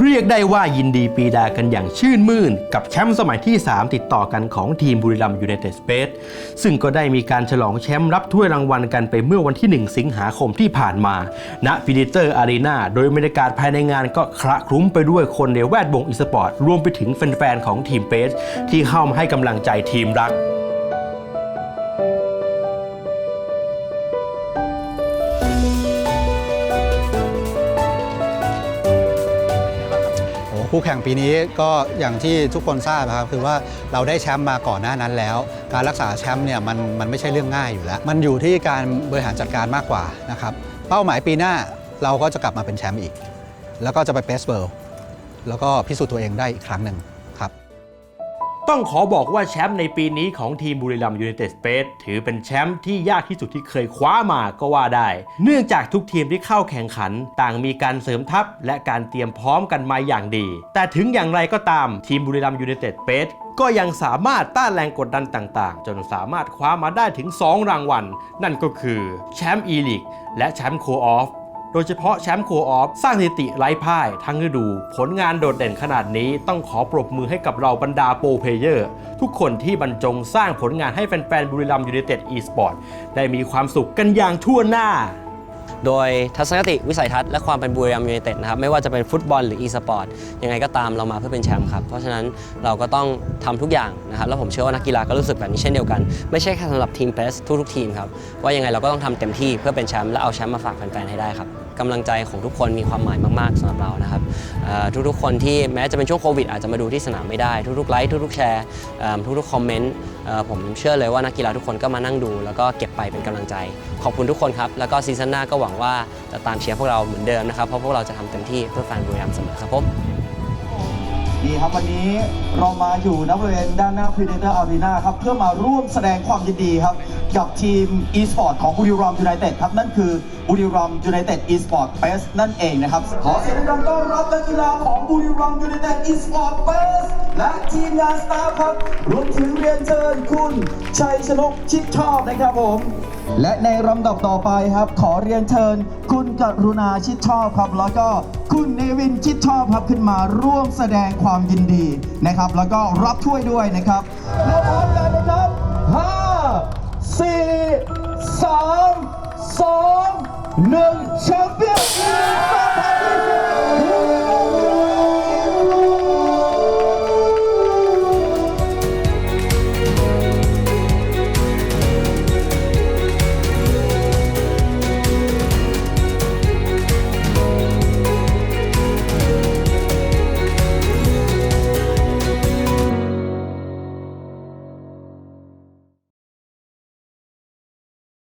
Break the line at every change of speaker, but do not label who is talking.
เรียกได้ว่ายินดีปีดากันอย่างชื่นมื่น กับแชมป์สมัยที่ 3 ติดต่อกันของทีมบุรีรัมย์ยูไนเต็ดสเปซซึ่งก็ได้มีการฉลองแชมป์รับถ้วยรางวัลกันไปเมื่อวันที่ 1 สิงหาคมที่ผ่านมา ณฟินิเตอร์อารีนาโดยบรรยากาศภายในงานก็คละคลุ้มไปด้วยคนในแวดวงอีสปอร์ตรวมไปถึงแฟนๆของทีมเปสที่เข้ามาให้กำลังใจทีมรัก
คู่แข่งปีนี้ก็อย่างที่ทุกคนทราบนะครับคือว่าเราได้แชมป์มาก่อนหน้านั้นแล้ว การรักษาแชมป์เนี่ยมันมันไม่ใช่เรื่องง่ายอยู่แล้ว มันอยู่ที่การบริหารจัดการมากกว่านะครับเป้าหมายปีหน้าเราก็จะกลับมาเป็นแชมป์อีก แล้วก็จะไปเบสเบิร์แล้วก็พิสูจน์ตัวเองได้อีกครั้งหนึ่ง
ต้องขอบอกว่าแชมป์ในปีนี้ของทีมบุรีรัมย์ยูไนเต็ดสเปซถือเป็นแชมป์ที่ยากที่สุดที่เคยคว้ามาก็ว่าได้ เนื่องจากทุกทีมที่เข้าแข่งขัน ต่างมีการเสริมทัพ และการเตรียมพร้อมกันมาอย่างดี แต่ถึงอย่างไรก็ตามทีมบุรีรัมย์ยูไนเต็ดสเปซก็ยังสามารถต้านแรงกดดันต่างๆ จนสามารถคว้ามาได้ถึง 2 รางวัล นั่นก็คือแชมป์อีลิกและแชมป์โคออฟ โดยเฉพาะแชมป์โคออฟสร้างสถิติไร้พ่ายทั้งฤดู ผลงานโดดเด่นขนาดนี้ต้องขอปรบมือให้กับเราบรรดาโปรเพเยอร์ ทุกคนที่บรรจงสร้างผลงานให้แฟนๆบุรีรัมย์ยูไนเต็ดอีสปอร์ตได้มีความสุขกันอย่างทั่วหน้า
โดยทัศนคติวิสัยทัศน์และความเป็นบุรีรัมย์ยูไนเต็ดนะครับไม่ว่าจะเป็นฟุตบอลหรือ e สปอร์ตยังไงก็ตามเรามาเพื่อเป็นแชมป์ครับ เพราะฉะนั้นเราก็ต้องทำทุกอย่างนะครับแล้วผมเชื่อว่านักกีฬาก็รู้สึกแบบนี้เช่นเดียวกัน ไม่ใช่แค่สำหรับทีมเพสทุกๆทีมครับว่ายังไงเราก็ต้องทำเต็มที่เพื่อเป็นแชมป์และเอาแชมป์มาฝากแฟนๆให้ได้ครับกำลังใจของทุกคนมีความหมายมากๆสำหรับเรานะครับทุกๆคนที่แม้จะเป็นช่วงโควิดอาจจะมาดูที่สนามไม่ได้ ทุกๆไลค์ทุกๆแชร์ทุกๆคอมเมนต์ผมเชื่อเลยว่านักกีฬาทุกคนก็มานั่งดู แล้วก็เก็บไปเป็นกำลังใจ ขอบคุณทุกคนครับแล้วก็ซีซั่นหน้าก็หวังว่าจะตามเชียร์พวกเราเหมือนเดิมนะครับเพราะพวกเราจะทำเต็มที่เพื่อแฟนบุรีรัมย์เสมอครับผม
ดีครับวันนี้เรามาอยู่ณบริเวณด้านหน้า Predator Arena ครับ เพื่อมาร่วมแสดงความยินดีครับ กับทีม e-sport ของบุรีรัมย์ยูไนเต็ดครับ นั่นคือบุรีรัมย์ยูไนเต็ด e-sport Fest นั่นเองนะครับ ขอเสียงดังต้อนรับนักกีฬาของบุรีรัมย์ยูไนเต็ด e-sport Fest และทีมงานสตาฟครับรวมถึงเรียนเชิญคุณชัยชนกชิดชอบนะครับผม และในลำดับต่อไปครับ ขอเรียนเชิญคุณกรุณาชิดชอบครับแล้วก็ คุณเนวินชิดชอบครับขึ้นมาร่วมแสดงความยินดีนะครับ แล้วก็รับถ้วยด้วยนะครับแล้วพร้อมกันนะครับ5 4 3 2 1แชมเปี้ยน